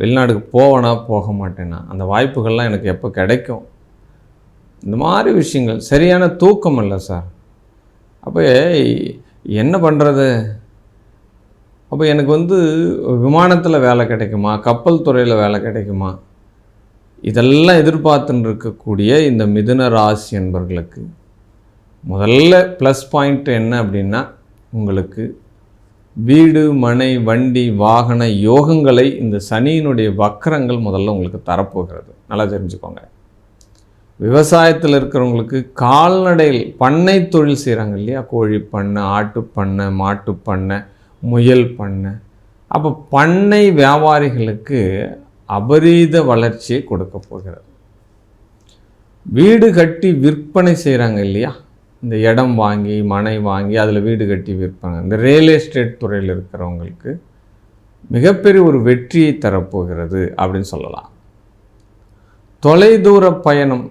வெளிநாடுக்கு போவேனா போக மாட்டேனா? அந்த வாய்ப்புகள்லாம் எனக்கு எப்போ கிடைக்கும்? இந்த மாதிரி விஷயங்கள். சரியான தூக்கம் இல்லை சார். அப்போ என்ன பண்ணுறது? அப்போ எனக்கு வந்து விமானத்தில் வேலை கிடைக்குமா? கப்பல் துறையில் வேலை கிடைக்குமா? இதெல்லாம் எதிர்பார்த்துன்னு இருக்கக்கூடிய இந்த மிதுன ராசி என்பர்களுக்கு முதல்ல ப்ளஸ் பாயிண்ட் என்ன அப்படின்னா உங்களுக்கு வீடு மனை வண்டி வாகன யோகங்களை இந்த சனியினுடைய வக்கரங்கள் முதல்ல உங்களுக்கு தரப்போகிறது. நல்லா தெரிஞ்சுக்கோங்க. விவசாயத்தில் இருக்கிறவங்களுக்கு கால்நடைகள் பண்ணை தொழில் செய்கிறாங்க இல்லையா? கோழி பண்ணை ஆட்டு பண்ணை மாட்டு பண்ணை முயல் பண்ணை. அப்போ பண்ணை வியாபாரிகளுக்கு அபரீத வளர்ச்சியை கொடுக்க போகிறது. வீடு கட்டி விற்பனை செய்கிறாங்க இல்லையா? இந்த இடம் வாங்கி மனை வாங்கி அதில் வீடு கட்டி விற்பாங்க. இந்த ரியல் எஸ்டேட் துறையில் இருக்கிறவங்களுக்கு மிகப்பெரிய ஒரு வெற்றியை தரப்போகிறது அப்படின்னு சொல்லலாம். தொலைதூர பயணம்